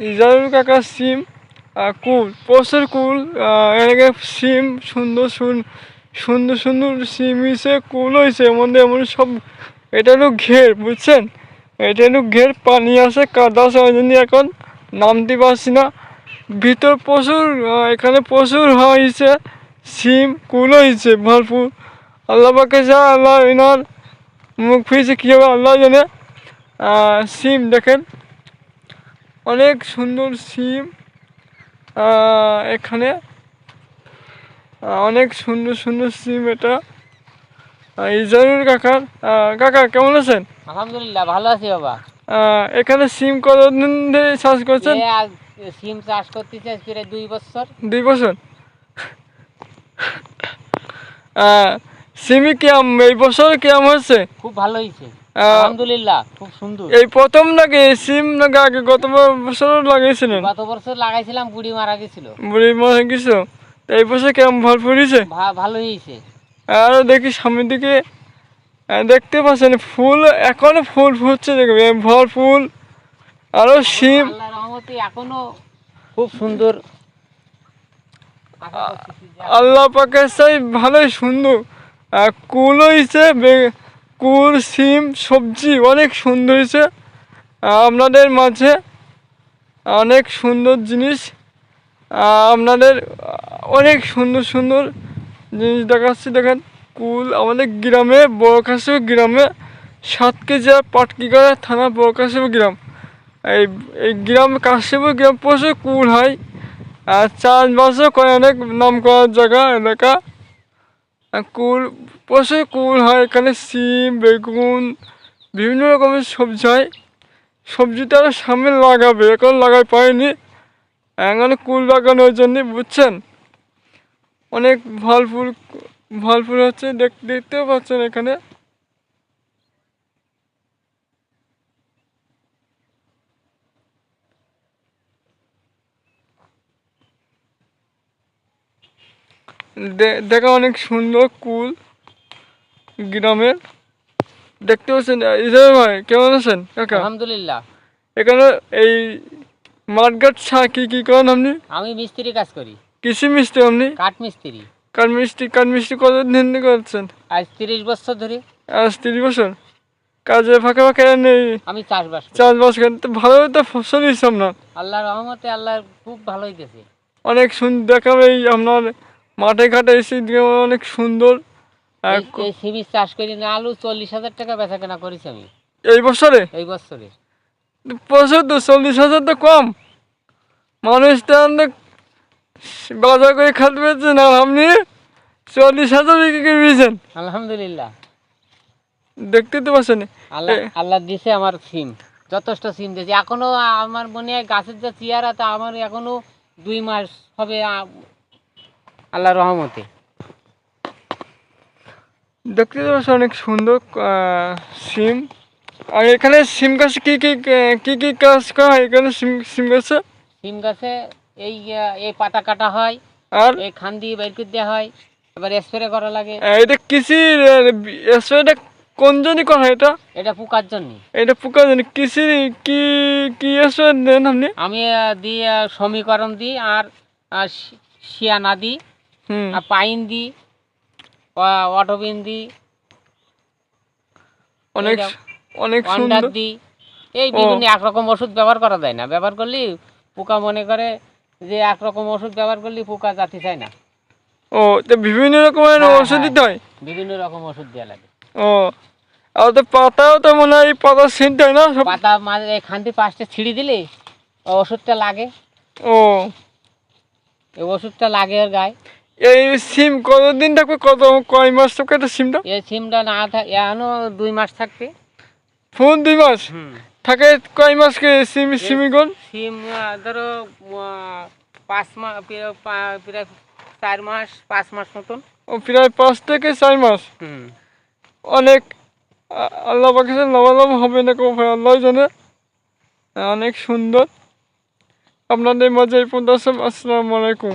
ইজারুল কাকার সিম। কুল, প্রচুর কুল এদিকে সিম, সুন্দর সুন- সুন্দর সুন্দর সিম হয়েছে কুল হয়েছে এর এমন সব এটা হলো ঘের, বুঝছেন? এটা হলো ঘের, পানি আছে, কাদা আছে, ওই জন্য এখন নামতে পারছি না। ভিতর প্রচুর এখানে প্রচুর হয়েছে সিম, কুল হয়েছে ভরপুর। আল্লাহ পাকে যা, আল্লাহ এনার মুখ ফিরেছে কী হবে আল্লাহ জানে। সিম দেখেন। অনেক সুন্দর সিম এখানে। অনেক সুন্দর সুন্দর সিম এটা। ইজারুল কাকার কাকা কেমন আছেন? আলহামদুলিল্লাহ ভালো আছি বাবা। এখানে সিম কতদিন ধরে চাষ করছেন? সিম চাষ করতেছি প্রায় দুই বছর। দুই বছর? সিমি কেম এই বছর কেমন হচ্ছে খুব ভালো হয়েছে। আলহামদুলিল্লাহ খুব সুন্দর। এই প্রথম নাকি সিম নাকি আগে গত বছর লাগিয়েছিলেন গত বছর লাগাইছিলাম বুড়ি মারা গেছিল। বুড়ি মারা তো এই বছর কেমন ভালো হয়েছে। দেখি সামনের দিকে। দেখতে পাচ্ছেন ফুল এখনও ফুল ফুটছে দেখবে ভর ফুল। আরও শিম এখনও খুব সুন্দর। আল্লাহ পাকের চাই ভালোই সুন্দর। আর কুল হয়েছে কুল সিম, সবজি অনেক সুন্দর হয়েছে। আপনাদের মাঝে অনেক সুন্দর জিনিস। আপনাদের অনেক সুন্দর সুন্দর জিনিস দেখাচ্ছি। দেখেন, কুল আমাদের গ্রামে বড়কাশিব গ্রামে, সাত কেজি পাটকিগাড়া থানা বড়কাশিব গ্রাম। এই এই গ্রাম কাশিপুর গ্রাম প্রচুর কুল হয়। আর চাষবাসও করে অনেক নাম করার জায়গা, এলাকা। কুল, প্রচুর কুল হয় এখানে, সিম, বেগুন, বিভিন্ন রকমের সবজি হয়। সবজিটা আরও সামনে লাগাবে, এখন লাগাই পায়নি এখানে কুল লাগানোর জন্যে, বুঝছেন? অনেক ভালো ফুল ভালো ফুল হচ্ছে, দেখ- দেখতেও পাচ্ছেন এখানে। দেখা অনেক সুন্দর কুল গ্রামের দেখতে পাচ্ছেন ইসরায়েল ভাই কেমন আছেন? কাকা? আলহামদুলিল্লাহ। এখানে এই মাঠঘাট ছা কি কি করেন আপনি? আমি মিস্ত্রি কাজ করি। কৃষি মিস্ত্রি আপনি? কাঠ মিস্ত্রি। কাঠ মিস্ত্রি কাঠ মিস্ত্রি কতদিন করছেন? আজ তিরিশ বছর ধরে। আজ তিরিশ বছর? কাজে ফাঁকা ফাঁকা নেই। আমি চাষবাস চাষবাস করেন তো ভালো তো ফসল হয়েছে আপনার। আল্লাহ রহমতে আল্লাহ খুব ভালো হইতেছে অনেক সুন্দর দেখাবে এই আপনার মাঠে ঘাটে এসে অনেক সুন্দর। চাষ করি না আলু চল্লিশ হাজার টাকা বেচা কেনা করেছি আমি। এই বছরে? এই বছরে। তো চল্লিশ হাজার তো কম। মানুষ তো বাজার করে খাতে পেয়েছেন আর আপনি চল্লিশ হাজার বিক্রি করে দিয়েছেন। আলহামদুলিল্লাহ। দেখতে তো পাচ্ছেন আল্লাহ আল্লাহ দিছে আমার সিম যথেষ্ট সিম দিয়েছে। এখনও আমার মনে হয় গাছের যে চেয়ারা তা আমার এখনও দুই মাস হবে আল্লাহ রহমতে। দেখতে তো অনেক সুন্দর সিম। আর এখানে সিম গাছে কি কি কি কি কাজ করা হয়? এখানে সিম সিম গাছে? সিম গাছে এই এই পাতা কাটা হয় আর? এই খান দিয়ে বের করে দেওয়া হয় এবার স্প্রে করা লাগে। এটা কৃষি এটা কোন জন্য করা হয় এটা? এটা পোকার জন্য। এটা পোকার জন্য। কৃষি কি কি স্প্রে দেন আপনি? আমি দিই সমীকরণ দিই আর আহ, শি- শিয়ানা দিই। আর পাইন দিই অ- অনেক অনেক সুন্দর। দিই এই। বিভিন্ন একরকম ওষুধ ব্যবহার করা যায় না। ব্যবহার করলে পোকা মনে করে যে একরকম ওষুধ ব্যবহার করলে পোকা জাতি চায় না। ও তো বিভিন্ন রকমের হ্যাঁ, ওষুধ হ্যাঁ। দিতে হয়? বিভিন্ন রকম ওষুধ দেওয়া লাগে। ও আর তো পাতাও তো মনে হয় পাতা ছিনতে হয় না পাতা মাঝে এই খান্তি পাঁচটা ছিঁড়ে দিলে ওষুধটা লাগে। ও। এই ওষুধটা লাগে ওর গায়ে। এই সিম কতদিন থাকবে? কত কয় মাস থাকবে একটা সিমটা? এই সিমটা না থাকে এখনও দুই মাস থাকবে। ফোন দুই মাস? থাকে কয় মাস কে সিম সিমিগন সিম ধরো পাঁচ মাস প্রায় চার মাস পাঁচ মাস মতন। ও প্রায় পাঁচ থেকে চার মাস? অনেক আল্লাহ পাকে লাভালাভ হবে না কেউ ভাই? আল্লাহ জানে। অনেক সুন্দর। আপনাদের মাঝে এই পর্যন্ত আসসালামু আলাইকুম।